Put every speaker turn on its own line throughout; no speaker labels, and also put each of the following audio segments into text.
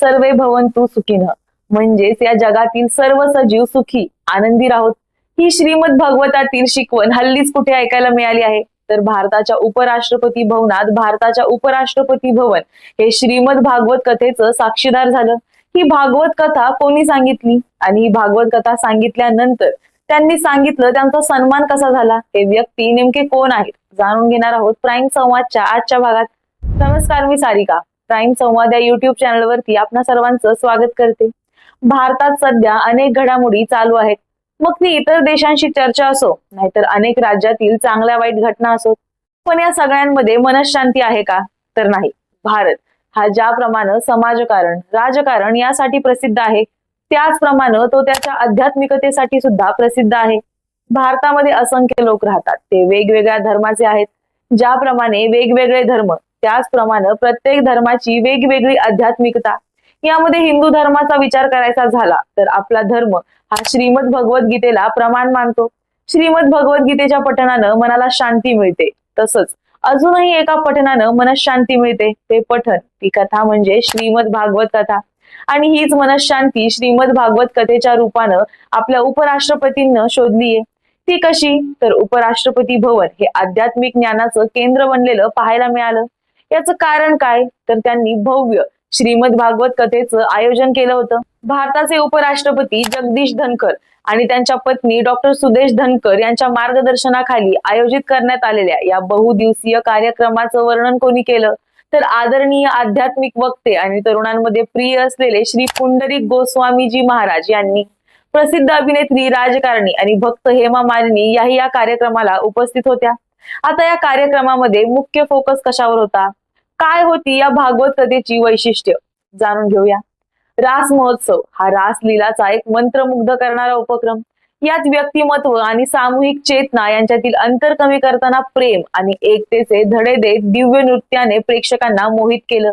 सर्वे भवंतु सुखीन। म्हणजेच या जगातील सर्व सजीव सुखी आनंदी राहोत. ही श्रीमद भागवतातील शिकवण हल्लीच कुठे ऐकायला मिळाली आहे? तर भारताच्या उपराष्ट्रपती भवनात भारताच्या उपराष्ट्रपती भवन हे श्रीमद भागवत कथेचं साक्षीदार झालं. ही भागवत कथा कोणी सांगितली? आणि ही भागवत कथा सांगितल्यानंतर त्यांनी सांगितलं त्यांचा सन्मान कसा झाला? हे व्यक्ती नेमके कोण आहेत? जाणून घेणार आहोत प्राईम संवादच्या आजच्या भागात. नमस्कार मी सारिका. प्राईम संवाद या युट्यूब चॅनलवरती आपणा सर्वांचं स्वागत करते. भारतात सध्या अनेक घडामोडी चालू आहेत. मग ती इतर देशांशी चर्चा असो नाहीतर अनेक राज्यातील चांगल्या वाईट घटना असो पण या सगळ्यांमध्ये मनशांती आहे का? तर नाही. भारत हा ज्याप्रमाणे समाजकारण राजकारण यासाठी प्रसिद्ध आहे त्याचप्रमाणे तो त्याच्या आध्यात्मिकतेसाठी सुद्धा प्रसिद्ध आहे. भारतामध्ये असंख्य लोक राहतात ते वेगवेगळ्या धर्माचे आहेत. ज्याप्रमाणे वेगवेगळे धर्म त्याचप्रमाणे प्रत्येक धर्माची वेगवेगळी आध्यात्मिकता. यामध्ये हिंदू धर्माचा विचार करायचा झाला तर आपला धर्म हा श्रीमद भगवद्गीतेला प्रमाण मानतो. श्रीमद भगवद्गीतेच्या पठणानं मनाला शांती मिळते. तसंच अजूनही एका पठणानं मनशांती मिळते. ते पठण ती कथा म्हणजे श्रीमद भागवत कथा. आणि हीच मनशांती श्रीमद भागवत कथेच्या रूपानं आपल्या उपराष्ट्रपतींना शोधलीये. ती कशी? तर उपराष्ट्रपती भवन हे आध्यात्मिक ज्ञानाचं केंद्र बनलेलं पाहायला मिळालं. याचं कारण काय? तर त्यांनी भव्य श्रीमद भागवत कथेचं आयोजन केलं होतं. भारताचे उपराष्ट्रपती जगदीश धनकर आणि त्यांच्या पत्नी डॉक्टर सुदेश धनकर यांच्या मार्गदर्शनाखाली आयोजित करण्यात आलेल्या या बहुदिवसीय कार्यक्रमाचं वर्णन कोणी केलं? तर आदरणीय आध्यात्मिक वक्ते आणि तरुणांमध्ये प्रिय असलेले श्री पुंडरिक गोस्वामीजी महाराज यांनी प्रसिद्ध अभिनेत्री राजकारणी आणि भक्त हेमा मालिनी याही या कार्यक्रमाला उपस्थित होत्या. आता या कार्यक्रमामध्ये मुख्य फोकस कशावर होता? काय होती या भागवत कथेची वैशिष्ट्य? जाणून घेऊया. रास महोत्सव हा रास लीलाचा एक मंत्रमुग्ध करणारा उपक्रम. यात व्यक्तिमत्व आणि सामूहिक चेतना यांच्यातील अंतर कमी करताना प्रेम आणि एकतेचे धडे देत दिव्य नृत्याने प्रेक्षकांना मोहित केलं.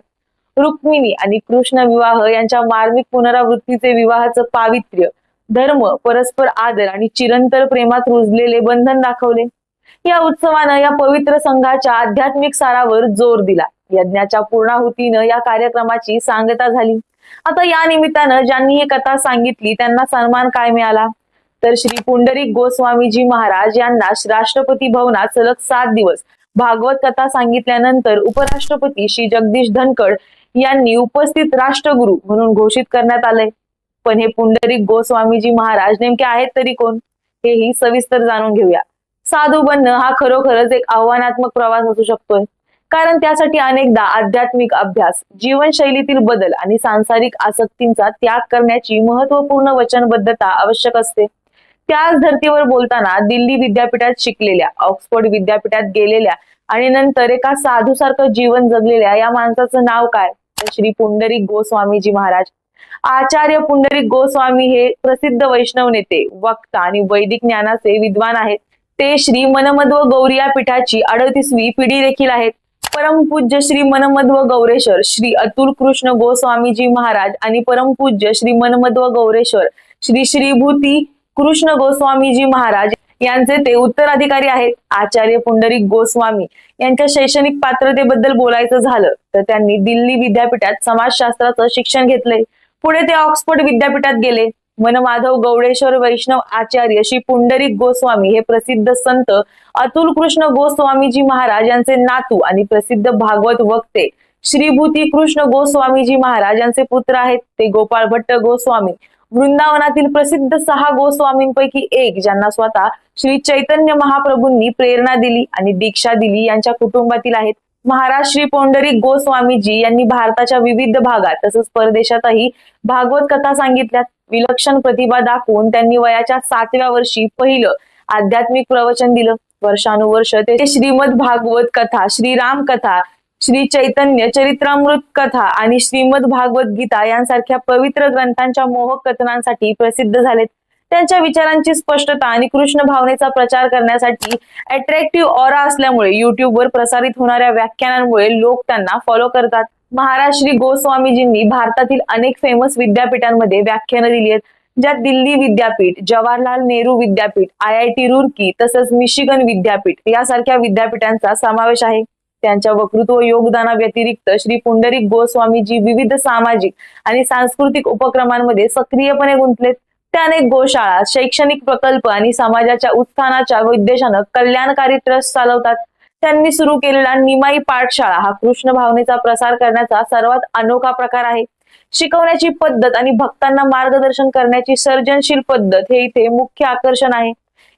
रुक्मिणी आणि कृष्ण विवाह यांच्या मार्मिक पुनरावृत्तीचे विवाहाचं पावित्र्य धर्म परस्पर आदर आणि चिरंतर प्रेमात रुजलेले बंधन दाखवले. या उत्सवानं या पवित्र संघाच्या आध्यात्मिक सारावर जोर दिला. यज्ञाच्या पूर्णाहुतीनं या कार्यक्रमाची सांगता झाली. आता या निमित्तानं ज्यांनी ही कथा सांगितली त्यांना सन्मान काय मिळाला? तर श्री पुंडरिक गोस्वामीजी महाराज यांना राष्ट्रपती भवनात सलग सात दिवस भागवत कथा सांगितल्यानंतर उपराष्ट्रपती श्री जगदीश धनखड यांनी उपस्थित राष्ट्रगुरु म्हणून घोषित करण्यात आले पण हे पुंडरिक गोस्वामीजी महाराज नेमके आहेत तरी कोण? हेही सविस्तर जाणून घेऊया. साधू बनणं हा खरोखरच एक आव्हानात्मक प्रवास असू शकतोय. कारण त्यासाठी अनेकदा आध्यात्मिक अभ्यास जीवनशैलीतील बदल आणि सांसारिक आसक्तींचा त्याग करण्याची महत्त्वपूर्ण वचनबद्धता आवश्यक असते. त्याच धर्तीवर बोलताना दिल्ली विद्यापीठात शिकलेल्या ऑक्सफोर्ड विद्यापीठात गेलेल्या आणि नंतर एका साधूसारखं जीवन जगलेल्या या माणसाचं नाव काय? श्री पुंडरीक गोस्वामीजी महाराज. आचार्य पुंडरीक गोस्वामी हे प्रसिद्ध वैष्णव नेते वक्ता आणि वैदिक ज्ञानाचे विद्वान आहेत. ते श्री मनमध्व गौरिया पीठाची अडतीसवी पिढी देखील आहेत. परमपूज्य श्री मनमध्व गौरेश्वर श्री अतुल कृष्ण गोस्वामीजी महाराज आणि परमपूज्य श्री मनमध्व गौरेश्वर श्री श्रीभूती कृष्ण गोस्वामीजी महाराज यांचे ते उत्तराधिकारी आहेत. आचार्य पुंडरी गोस्वामी यांच्या शैक्षणिक पात्रतेबद्दल बोलायचं झालं तर त्यांनी दिल्ली विद्यापीठात समाजशास्त्राचं शिक्षण घेतलंय. पुढे ते ऑक्सफोर्ड विद्यापीठात गेले. मनमाधव गौडेश्वर वैष्णव आचार्य श्री पुंडरिक गोस्वामी हे प्रसिद्ध संत अतुल कृष्ण गोस्वामीजी महाराज यांचे नातू आणि प्रसिद्ध भागवत वक्ते. श्रीभूती कृष्ण गोस्वामीजी महाराज यांचे पुत्र आहेत ते गोपाळ भट्ट गोस्वामी. वृंदावनातील प्रसिद्ध सहा गोस्वामींपैकी एक ज्यांना स्वतः श्री चैतन्य महाप्रभूंनी प्रेरणा दिली आणि दीक्षा दिली यांच्या कुटुंबातील आहेत महाराज श्री गोस्वामीजी यांनी भारताच्या विविध भागात तसंच परदेशातही भागवत कथा सांगितल्यात. विलक्षण प्रतिभा दाखवून त्यांनी वयाच्या सातव्या वर्षी पहिलं आध्यात्मिक प्रवचन दिलं. वर्षानुवर्ष ते श्रीमद भागवत कथा श्रीराम कथा श्री चैतन्य चरित्रामृत कथा आणि श्रीमद भागवत गीता यांसारख्या पवित्र ग्रंथांच्या मोहक कथनांसाठी प्रसिद्ध झालेत. त्यांच्या विचारांची स्पष्टता आणि कृष्ण भावनेचा प्रचार करण्यासाठी अट्रॅक्टिव्ह ऑरा असल्यामुळे युट्यूबवर प्रसारित होणाऱ्या व्याख्यानांमुळे लोक त्यांना फॉलो करतात. महाराज श्री गोस्वामीजींनी भारतातील अनेक फेमस विद्यापीठांमध्ये व्याख्यानं दिली आहेत. ज्यात दिल्ली विद्यापीठ जवाहरलाल नेहरू विद्यापीठ आय आय टी रुर्की तसंच मिशिगन विद्यापीठ यासारख्या विद्यापीठांचा समावेश आहे. त्यांच्या वक्तृत्व योगदाना व्यतिरिक्त श्री पुंडरिक गोस्वामीजी विविध सामाजिक आणि सांस्कृतिक उपक्रमांमध्ये सक्रियपणे गुंतलेत. ते अनेक गोशाळा शैक्षणिक प्रकल्प आणि समाजाच्या उत्थानाच्या उद्देशानं कल्याणकारी ट्रस्ट चालवतात. त्यांनी सुरू केलेला निमाई पाठशाळा हा कृष्ण भावनेचा प्रसार करण्याचा सर्वात अनोखा प्रकार आहे. शिकवण्याची पद्धत आणि भक्तांना मार्गदर्शन करण्याची सर्जनशील पद्धत हे इथे मुख्य आकर्षण आहे.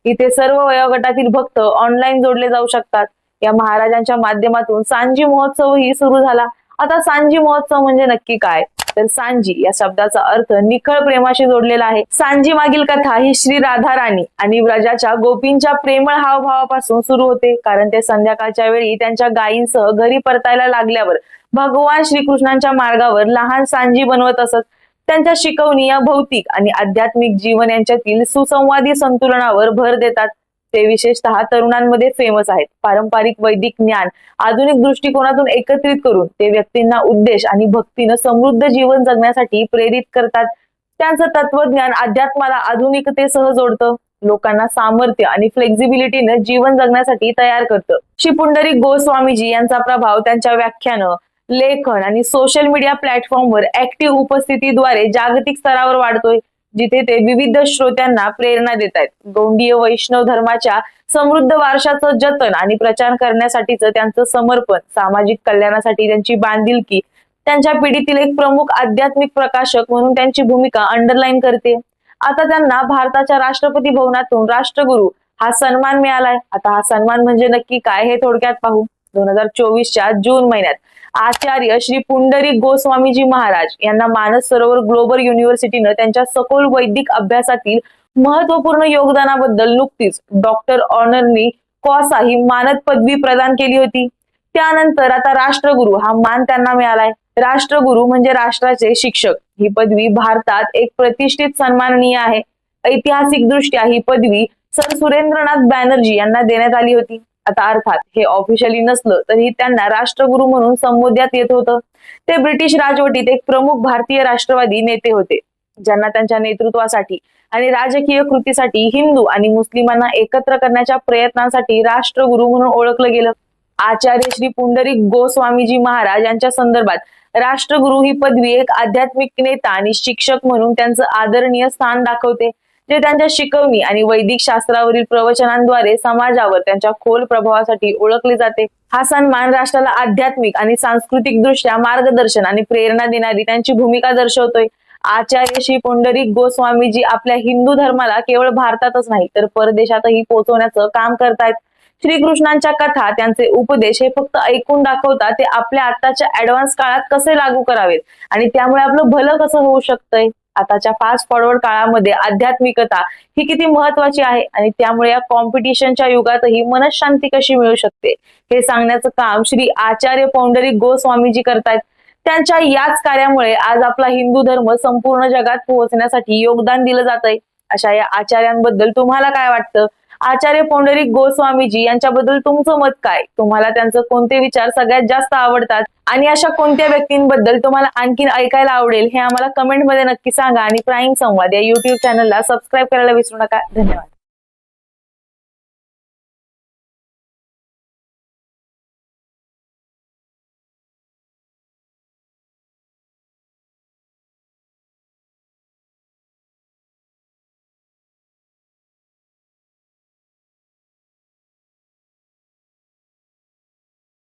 इथे सर्व वयोगटातील भक्त ऑनलाईन जोडले जाऊ शकतात. या महाराजांच्या माध्यमातून सांजी महोत्सव ही सुरू झाला. आता सांजी महोत्सव म्हणजे नक्की काय? तर सांजी या शब्दाचा अर्थ निखळ प्रेमाशी जोडलेला आहे. सांजी मागील कथा ही श्री राधा राणी आणि व्रजाच्या गोपींच्या प्रेमळ हावभावापासून सुरू होते. कारण ते संध्याकाळच्या वेळी त्यांच्या गायींसह घरी परतायला लागल्यावर भगवान श्रीकृष्णांच्या मार्गावर लहान सांजी बनवत असत. त्यांच्या शिकवणी या भौतिक आणि आध्यात्मिक जीवन यांच्यातील सुसंवादी संतुलनावर भर देतात. ते विशेषतः तरुणांमध्ये फेमस आहेत. पारंपरिक वैदिक ज्ञान आधुनिक दृष्टिकोनातून एकत्रित करून ते व्यक्तींना उद्देश आणि भक्तीनं समृद्ध जीवन जगण्यासाठी प्रेरित करतात. त्यांचं तत्वज्ञान अध्यात्माला आधुनिकतेसह जोडतं लोकांना सामर्थ्य आणि फ्लेक्झिबिलिटीनं जीवन जगण्यासाठी तयार करतं. श्री गोस्वामीजी यांचा प्रभाव त्यांच्या व्याख्यानं लेखन आणि सोशल मीडिया प्लॅटफॉर्मवर ऍक्टिव्ह उपस्थितीद्वारे जागतिक स्तरावर वाढतोय. जिथे ते विविध श्रोत्यांना प्रेरणा देत आहेत गौंडीय वैष्णव धर्माच्या समृद्ध वारशाचं जतन आणि प्रचार करण्यासाठीचं त्यांचं समर्पण सामाजिक कल्याणासाठी त्यांची बांधिलकी त्यांच्या पिढीतील एक प्रमुख आध्यात्मिक प्रकाशक म्हणून त्यांची भूमिका अंडरलाईन करते. आता त्यांना भारताच्या राष्ट्रपती भवनातून राष्ट्रगुरु हा सन्मान मिळालाय. आता हा सन्मान म्हणजे नक्की काय हे थोडक्यात पाहू. दोन हजार चोवीसच्या जून महिन्यात. आचार्य श्री पुंडरी गोस्वामीजी महाराज यांना मानस सरोवर ग्लोबल युनिव्हर्सिटीनं त्यांच्या सखोल वैदिक अभ्यासातील महत्त्वपूर्ण योगदानाबद्दल नुकतीच डॉक्टर ऑनरनी कॉसा ही मानद पदवी प्रदान केली होती. त्यानंतर आता राष्ट्रगुरु हा मान त्यांना मिळालाय. राष्ट्रगुरु म्हणजे राष्ट्राचे शिक्षक. ही पदवी भारतात एक प्रतिष्ठित सन्माननीय आहे. ऐतिहासिक दृष्ट्या ही पदवी सर सुरेंद्रनाथ बॅनर्जी यांना देण्यात आली होती. आता अर्थात हे ऑफिशियली नसलं तरी त्यांना राष्ट्रगुरु म्हणून संबोधण्यात येत होतं. ते ब्रिटिश राजवटीत एक प्रमुख भारतीय राष्ट्रवादी नेते होते ज्यांना त्यांच्या नेतृत्वासाठी आणि राजकीय कृतीसाठी हिंदू आणि मुस्लिमांना एकत्र करण्याच्या प्रयत्नांसाठी राष्ट्रगुरु म्हणून ओळखलं गेलं. आचार्य श्री पुंडरी गोस्वामीजी महाराज यांच्या संदर्भात राष्ट्रगुरु ही पदवी एक आध्यात्मिक नेता आणि शिक्षक म्हणून त्यांचं आदरणीय स्थान दाखवते. जे त्यांच्या शिकवणी आणि वैदिक शास्त्रावरील प्रवचनांद्वारे समाजावर त्यांच्या खोल प्रभावासाठी ओळखले जाते. हा सन्मान राष्ट्राला आध्यात्मिक आणि सांस्कृतिक दृष्ट्या मार्गदर्शन आणि प्रेरणा देणारी त्यांची भूमिका दर्शवतोय. आचार्य श्री पुंडरिक गोस्वामीजी आपल्या हिंदू धर्माला केवळ भारतातच नाही तर परदेशातही पोहोचवण्याचं काम करतायत. श्रीकृष्णांच्या कथा त्यांचे उपदेश हे फक्त ऐकून दाखवतात ते आपल्या आताच्या ऍडव्हान्स काळात कसे लागू करावेत? आणि त्यामुळे आपलं भलं कसं होऊ शकतंय? आताच्या फास्ट फॉरवर्ड काळामध्ये आध्यात्मिकता ही किती महत्वाची आहे? आणि त्यामुळे या कॉम्पिटिशनच्या युगातही मनशांती कशी मिळू शकते? हे सांगण्याचं काम श्री आचार्य पौंडरी गोस्वामीजी करतायत. त्यांच्या याच कार्यामुळे आज आपला हिंदू धर्म संपूर्ण जगात पोहोचण्यासाठी योगदान दिलं जात आहे अशा या आचार्यांबद्दल तुम्हाला काय वाटतं? आचार्य पोंडरी गोस्वामीजी यांच्याबद्दल तुमचं मत काय? तुम्हाला त्यांचं कोणते विचार सगळ्यात जास्त आवडतात? आणि अशा कोणत्या व्यक्तींबद्दल तुम्हाला आणखीन ऐकायला आवडेल हे आम्हाला कमेंटमध्ये नक्की सांगा आणि प्राईम संवाद या युट्यूब चॅनलला सबस्क्राईब करायला विसरू नका. धन्यवाद.